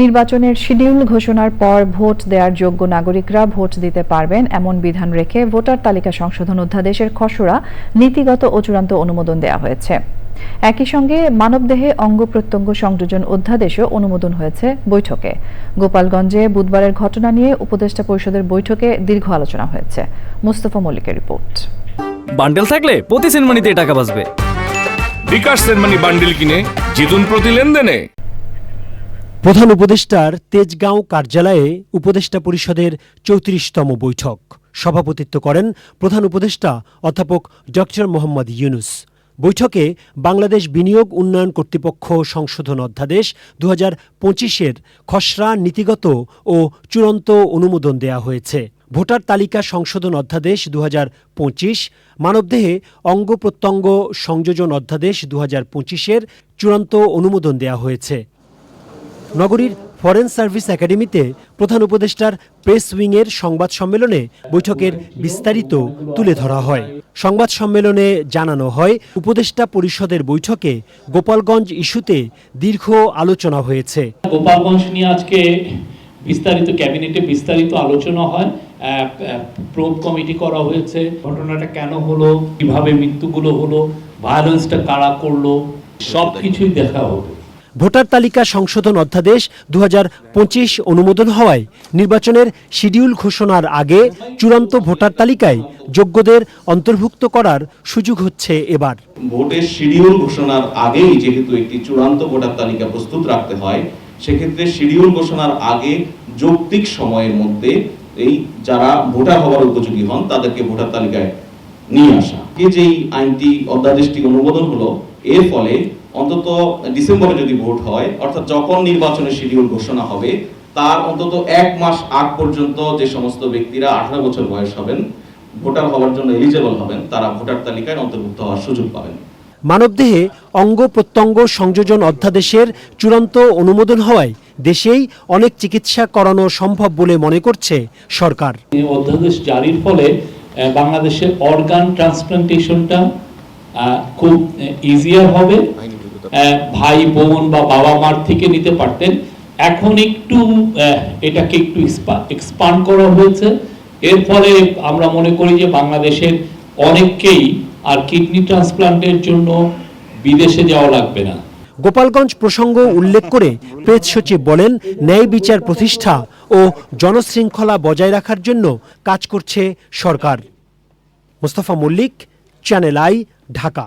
নির্বাচনের শিডিউল ঘোষণার পর ভোট দেওয়ার যোগ্য নাগরিকরা ভোট দিতে পারবেন এমন বিধান রেখে ভোটার তালিকা সংশোধন অধ্যাদেশের খসড়া নীতিগত ও চূড়ান্ত অনুমোদন দেওয়া হয়েছে। একই সঙ্গে মানবদেহে অঙ্গ প্রত্যঙ্গ সংযোজন অধ্যাদেশও অনুমোদন হয়েছে বৈঠকে। গোপালগঞ্জে বুধবারের ঘটনা নিয়ে উপদেষ্টা পরিষদের বৈঠকে দীর্ঘ আলোচনা হয়েছে। মুস্তফা মল্লিকের রিপোর্ট। বান্ডেল থাকলে প্রতি সেনমানিতে টাকা বাঁচবে। বিকাশ সেনমানি বান্ডিল কিনে জিতুন প্রতি লেনদেনে। প্রধান উপদেষ্টার তেজগাঁও কার্যালয়ে উপদেষ্টা পরিষদের চৌত্রিশতম বৈঠক। সভাপতিত্ব করেন প্রধান উপদেষ্টা অধ্যাপক ডক্টর মোহাম্মদ ইউনুস। বৈঠকে বাংলাদেশ বিনিয়োগ উন্নয়ন কর্তৃপক্ষ সংশোধন অধ্যাদেশ দু হাজার পঁচিশের খসড়া নীতিগত ও চূড়ান্ত অনুমোদন দেয়া হয়েছে। ভোটার তালিকা সংশোধন অধ্যাদেশ দু হাজার পঁচিশ, মানবদেহে অঙ্গ প্রত্যঙ্গ সংযোজন অধ্যাদেশ দু হাজার পঁচিশের চূড়ান্ত অনুমোদন দেয়া হয়েছে। নগরীর ফরেন সার্ভিস একাডেমিতে প্রধান উপদেষ্টার প্রেস উইংয়ের সংবাদ সম্মেলনে বৈঠকের বিস্তারিত তুলে ধরা হয়। সংবাদ সম্মেলনে জানানো হয়, উপদেষ্টা পরিষদের বৈঠকে গোপালগঞ্জ ইস্যুতে দীর্ঘ আলোচনা হয়েছে। গোপালগঞ্জ নিয়ে আজকে বিস্তারিত, ক্যাবিনেটে বিস্তারিত আলোচনা হয়। প্রোব কমিটি করা হয়েছে। ঘটনাটা কেন হলো? কীভাবে মৃত্যুগুলো হলো? ভায়োলেন্সটা কারা করল? সব কিছুই দেখা হবে। ভোটার তালিকা সংশোধন অধ্যাদেশ দুহাজার পঁচিশ অনুমোদন হওয়ায় নির্বাচনের শিডিউল ঘোষণার আগে চূড়ান্ত ভোটার তালিকায় যোগ্যদের অন্তর্ভুক্ত করার সুযোগ হচ্ছে এবার। ভোটের শিডিউল ঘোষণার আগেই যেহেতু একটি চূড়ান্ত ভোটার তালিকা প্রস্তুত রাখতে হয়, সেক্ষেত্রে শিডিউল ঘোষণার আগে যৌক্তিক সময়ের মধ্যে এই যারা ভোটার হওয়ার উপযোগী হন, তাদেরকে ভোটার তালিকায় নিয়ে আসা। এই যে এই আইনটি, অধ্যাদেশটি অনুমোদন হলো, এর ফলে অন্তত ডিসেম্বরে যদি ভোট হয় অর্থাৎ যখন নির্বাচনের শিডিউল ঘোষণা হবে তার অন্তত এক মাস আগ পর্যন্ত যে সমস্ত ব্যক্তিরা আঠারো বছর বয়স হবেন ভোটার হওয়ার জন্য এলিজেবল হবেন তারা ভোটার তালিকায় অন্তর্ভুক্ত হওয়ার সুযোগ পাবেন। মানবদেহে অঙ্গ প্রত্যঙ্গ সংযোজন অধ্যাদেশের চূড়ান্ত অনুমোদন হওয়ায় দেশেই অনেক চিকিৎসা করানো সম্ভব বলে মনে করছে সরকার। এই অধ্যাদেশ জারির ফলে আহ, বাংলাদেশের অর্গান ট্রান্সপ্লান্টেশনটা খুব ইজিয়ার হবে। ভাই, বোন বা বাবা মার থেকে নিতে পারতেন। এখন একটু এটাকে একটু এক্সপান্ড করা হয়েছে। এর ফলে আমরা মনে করি যে বাংলাদেশের অনেককেই আর কিডনি ট্রান্সপ্লান্টের জন্য বিদেশে যাওয়া লাগবে না। গোপালগঞ্জ প্রসঙ্গ উল্লেখ করে প্রেস সচিব বলেন, ন্যায় বিচার প্রতিষ্ঠা ও জনশৃঙ্খলা বজায় রাখার জন্য কাজ করছে সরকার। Mostafa Mallik channel I Dhaka.